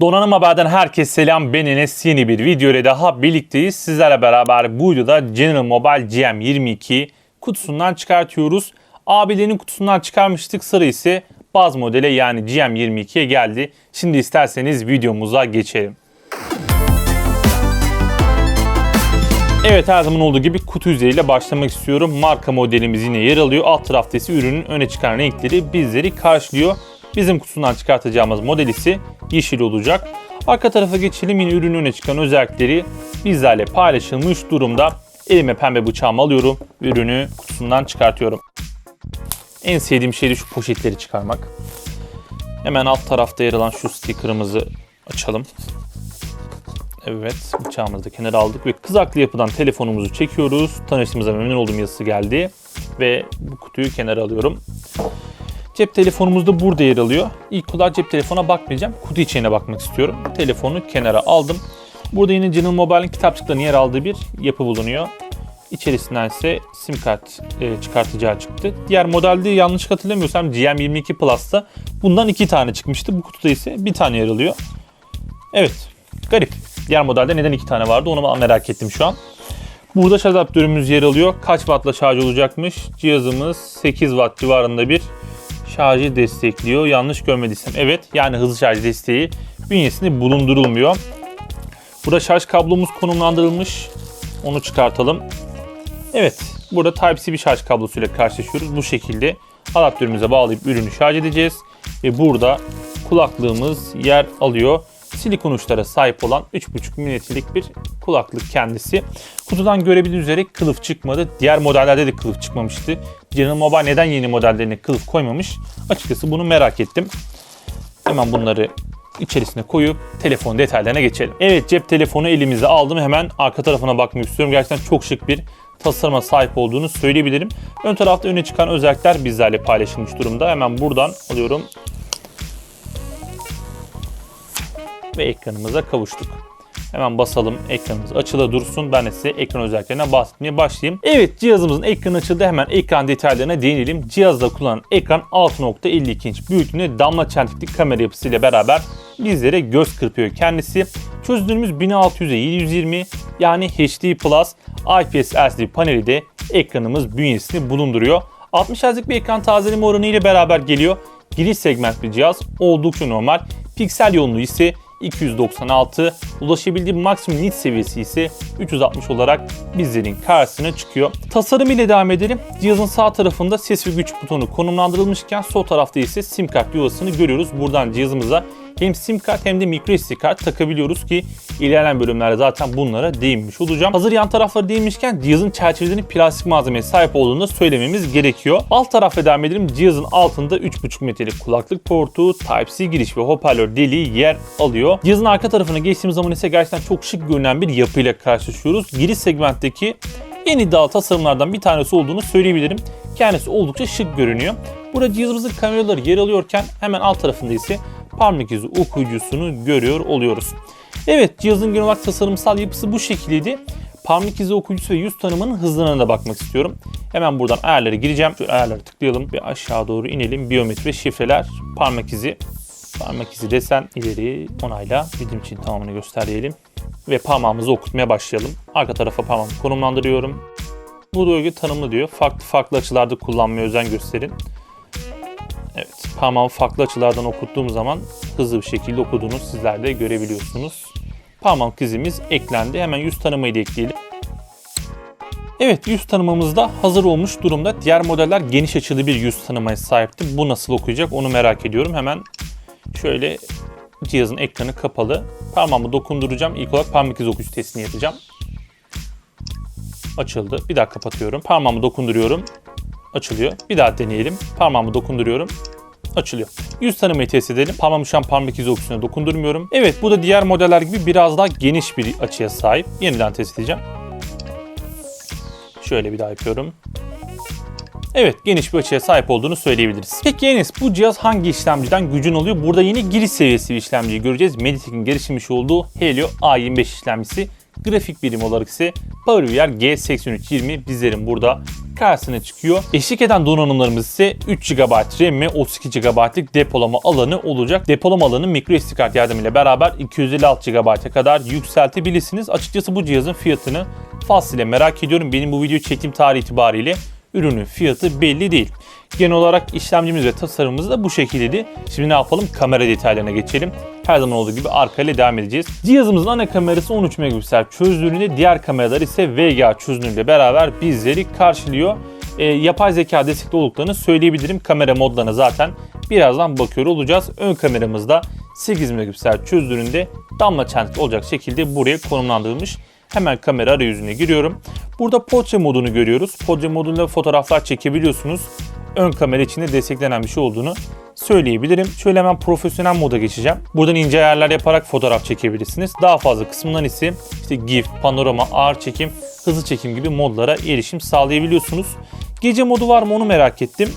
Donanım Haber'den herkese selam. Ben Enes. Yeni bir video ile daha birlikteyiz. Sizlerle beraber bu videoda General Mobile GM22 kutusundan çıkartıyoruz. Abilerin kutusundan çıkarmıştık. Sıra ise baz modele yani GM22'ye geldi. Şimdi isterseniz videomuza geçelim. Evet her zaman olduğu gibi kutu yüzeyiyle başlamak istiyorum. Marka modelimiz yine yer alıyor. Alt tarafta ise ürünün öne çıkan renkleri bizleri karşılıyor. Bizim kutusundan çıkartacağımız model ise yeşil olacak. Arka tarafa geçelim. Yine ürünün öne çıkan özellikleri bizlerle paylaşılmış durumda. Elime pembe bıçağımı alıyorum. Ürünü kutusundan çıkartıyorum. En sevdiğim şey de şu poşetleri çıkarmak. Hemen alt tarafta yer alan şu sticker'ımızı açalım. Evet bıçağımızı da kenara aldık ve kızaklı yapıdan telefonumuzu çekiyoruz. Tanıştığımıza memnun olduğum yazısı geldi. Ve bu kutuyu kenara alıyorum. Cep telefonumuz da burada yer alıyor. İlk olarak cep telefona bakmayacağım. Kutu içine bakmak istiyorum. Telefonu kenara aldım. Burada yine General Mobile'in kitapçıklarının yer aldığı bir yapı bulunuyor. İçerisinden ise sim kart e, çıkartacağı çıktı. Diğer modelde yanlış hatırlamıyorsam GM22 Plus'ta bundan iki tane çıkmıştı. Bu kutuda ise bir tane yer alıyor. Evet garip. Diğer modelde neden iki tane vardı onu merak ettim şu an. Burada şarj adaptörümüz yer alıyor. Kaç wattla şarj olacakmış? Cihazımız 8 watt civarında bir şarjı destekliyor. Yanlış görmediysem evet yani hızlı şarj desteği bünyesinde bulundurulmuyor. Burada şarj kablomuz konumlandırılmış. Onu çıkartalım. Evet burada Type-C bir şarj kablosuyla karşılaşıyoruz. Bu şekilde adaptörümüze bağlayıp ürünü şarj edeceğiz. Ve burada kulaklığımız yer alıyor. Silikon uçlara sahip olan 3.5 milimetrelik bir kulaklık kendisi. Kutudan görebildiğiniz üzere kılıf çıkmadı. Diğer modellerde de kılıf çıkmamıştı. General Mobile neden yeni modellerine kılıf koymamış? Açıkçası bunu merak ettim. Hemen bunları içerisine koyup telefon detaylarına geçelim. Evet cep telefonu elimize aldım. Hemen arka tarafına bakmak istiyorum. Gerçekten çok şık bir tasarıma sahip olduğunu söyleyebilirim. Ön tarafta öne çıkan özellikler bizlerle paylaşılmış durumda. Hemen buradan alıyorum. Ve ekranımıza kavuştuk. Hemen basalım ekranımız açıla dursun. Ben de size ekran özelliklerine bahsetmeye başlayayım. Evet cihazımızın ekranı açıldı. Hemen ekran detaylarına değinelim. Cihazda kullanılan ekran 6.52 inç büyüklüğünde damla çentikli kamera yapısıyla beraber bizlere göz kırpıyor kendisi. Çözünürlüğümüz 1600'e 720 yani HD Plus IPS LCD paneli de ekranımız bünyesinde bulunduruyor. 60 Hz'lik bir ekran tazeleme oranı ile beraber geliyor. Giriş segment bir cihaz oldukça normal. Piksel yoğunluğu ise 296, ulaşabildiği maksimum nit seviyesi ise 360 olarak bizlerin karşısına çıkıyor. Tasarım ile devam edelim. Cihazın sağ tarafında ses ve güç butonu konumlandırılmışken sol tarafta ise sim kart yuvasını görüyoruz. Buradan cihazımıza hem sim kart hem de micro SD kart takabiliyoruz ki ilerleyen bölümlerde zaten bunlara değinmiş olacağım. Hazır yan tarafları değinmişken cihazın çerçevelerinin plastik malzemeye sahip olduğunu da söylememiz gerekiyor. Alt tarafta devam edelim. Cihazın altında 3.5 metrelik kulaklık portu, Type-C giriş ve hoparlör deliği yer alıyor. Cihazın arka tarafına geçtiğimiz zaman ise gerçekten çok şık görünen bir yapıyla karşılaşıyoruz. Giriş segmentteki en iddialı tasarımlardan bir tanesi olduğunu söyleyebilirim. Kendisi oldukça şık görünüyor. Burada cihazımızın kameraları yer alıyorken hemen alt tarafında ise parmak izi okuyucusunu görüyor oluyoruz. Evet cihazın genel olarak tasarımsal yapısı bu şekildeydi. Parmak izi okuyucusu ve yüz tanımanın hızlarına da bakmak istiyorum. Hemen buradan ayarlara gireceğim. Şu ayarlara tıklayalım ve aşağı doğru inelim. Biyometri, şifreler, parmak izi. Parmak izi desen ileri onayla. Bizim için tamamını göster diyelim. Ve parmağımızı okutmaya başlayalım. Arka tarafa parmağımı konumlandırıyorum. Bu bölge tanımlı diyor. Farklı farklı açılarda kullanmaya özen gösterin. Parmağımı farklı açılardan okuttuğum zaman hızlı bir şekilde okuduğunu sizler de görebiliyorsunuz. Parmak izimiz eklendi. Hemen yüz tanımayı da ekleyelim. Evet yüz tanımamız da hazır olmuş durumda. Diğer modeller geniş açılı bir yüz tanımaya sahipti. Bu nasıl okuyacak onu merak ediyorum. Hemen şöyle cihazın ekranı kapalı. Parmağımı dokunduracağım. İlk olarak parmak izi okuyucu testini yapacağım. Açıldı. Bir daha kapatıyorum. Parmağımı dokunduruyorum. Açılıyor. Bir daha deneyelim. Parmağımı dokunduruyorum açılıyor. Yüz tanımayı test edelim. Parmağımı şu an parmak izi okuyucusuna dokundurmuyorum. Evet bu da diğer modeller gibi biraz daha geniş bir açıya sahip. Yeniden test edeceğim. Şöyle bir daha yapıyorum. Evet geniş bir açıya sahip olduğunu söyleyebiliriz. Peki Enes bu cihaz hangi işlemciden gücün oluyor? Burada yine giriş seviyesi bir işlemciyi göreceğiz. Mediatek'in geliştirmiş olduğu Helio A25 işlemcisi. Grafik birim olarak ise PowerVR G8320 bizlerin burada karşısına çıkıyor. Eşlik eden donanımlarımız ise 3 GB RAM ve 32 GB'lık depolama alanı olacak. Depolama alanı micro SD kart yardımıyla beraber 256 GB'a kadar yükseltebilirsiniz. Açıkçası bu cihazın fiyatını fazlasıyla merak ediyorum. Benim bu videoyu çektiğim tarih itibariyle ürünün fiyatı belli değil. Genel olarak işlemcimiz ve tasarımımız da bu şekildeydi. Şimdi ne yapalım? Kamera detaylarına geçelim. Her zaman olduğu gibi arka ile devam edeceğiz. Cihazımızın ana kamerası 13 megapiksel çözünürlüğünde, diğer kameralar ise VGA çözünürlüğüyle beraber bizleri karşılıyor. E, yapay zeka destekli olduklarını söyleyebilirim. Kamera modlarına zaten birazdan bakıyor olacağız. Ön kameramızda 8 megapiksel çözünürlüğünde damla çentik olacak şekilde buraya konumlandırılmış. Hemen kamera arayüzüne giriyorum. Burada portre modunu görüyoruz. Portre moduyla fotoğraflar çekebiliyorsunuz. Ön kamera içinde desteklenen bir şey olduğunu söyleyebilirim. Şöyle hemen profesyonel moda geçeceğim. Buradan ince ayarlar yaparak fotoğraf çekebilirsiniz. Daha fazla kısmından ise işte GIF, panorama, ağır çekim, hızlı çekim gibi modlara erişim sağlayabiliyorsunuz. Gece modu var mı onu merak ettim.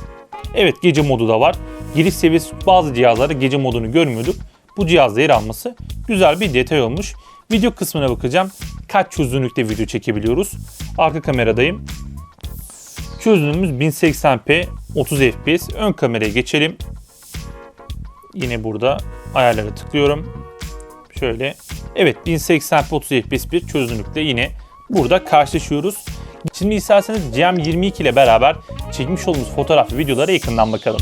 Evet gece modu da var. Giriş seviyesi bazı cihazlarda gece modunu görmüyorduk. Bu cihazda yer alması güzel bir detay olmuş. Video kısmına bakacağım. Kaç çözünürlükte video çekebiliyoruz? Arka kameradayım. Çözünürlüğümüz 1080p 30 fps. Ön kameraya geçelim. Yine burada ayarlara tıklıyorum. Şöyle. Evet 1080p 30 fps bir çözünürlükle yine burada karşılaşıyoruz. Şimdi isterseniz GM22 ile beraber çekmiş olduğumuz fotoğraf ve videolara yakından bakalım.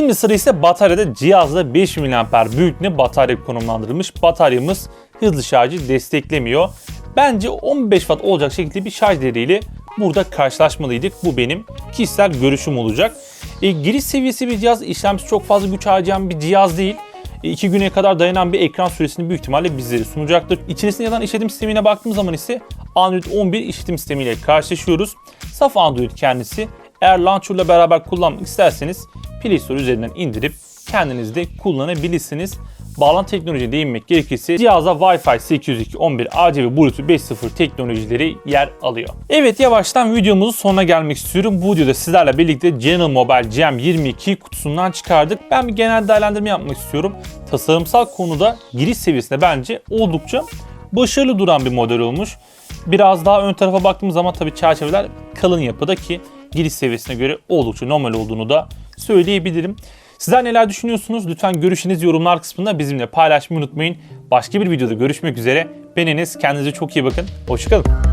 Şimdi sıra ise bataryada cihazda 5 mAh büyüklüğüne batarya konumlandırılmış. Bataryamız hızlı şarjı desteklemiyor. Bence 15 Watt olacak şekilde bir şarj değeriyle burada karşılaşmalıydık. Bu benim kişisel görüşüm olacak. E, giriş seviyesi bir cihaz, işlemcisi çok fazla güç harcayan bir cihaz değil. 2 güne kadar dayanan bir ekran süresini büyük ihtimalle bizlere sunacaktır. İçerisinde yatan işletim sistemine baktığımız zaman ise Android 11 işletim sistemiyle karşılaşıyoruz. Saf Android kendisi. Eğer launcher'la beraber kullanmak isterseniz Play Store üzerinden indirip kendiniz de kullanabilirsiniz. Bağlantı teknolojiye değinmek gerekirse cihazda Wi-Fi 802.11 AC ve Bluetooth 5.0 teknolojileri yer alıyor. Evet yavaştan videomuzun sonuna gelmek istiyorum. Bu videoda sizlerle birlikte General Mobile GM22 kutusundan çıkardık. Ben bir genel değerlendirme yapmak istiyorum. Tasarımsal konuda giriş seviyesinde bence oldukça başarılı duran bir model olmuş. Biraz daha ön tarafa baktığımız zaman tabii çerçeveler kalın yapıda ki giriş seviyesine göre oldukça normal olduğunu da söyleyebilirim. Sizler neler düşünüyorsunuz? Lütfen görüşünüzü yorumlar kısmında bizimle paylaşmayı unutmayın. Başka bir videoda görüşmek üzere. Ben Enes. Kendinize çok iyi bakın. Hoşçakalın.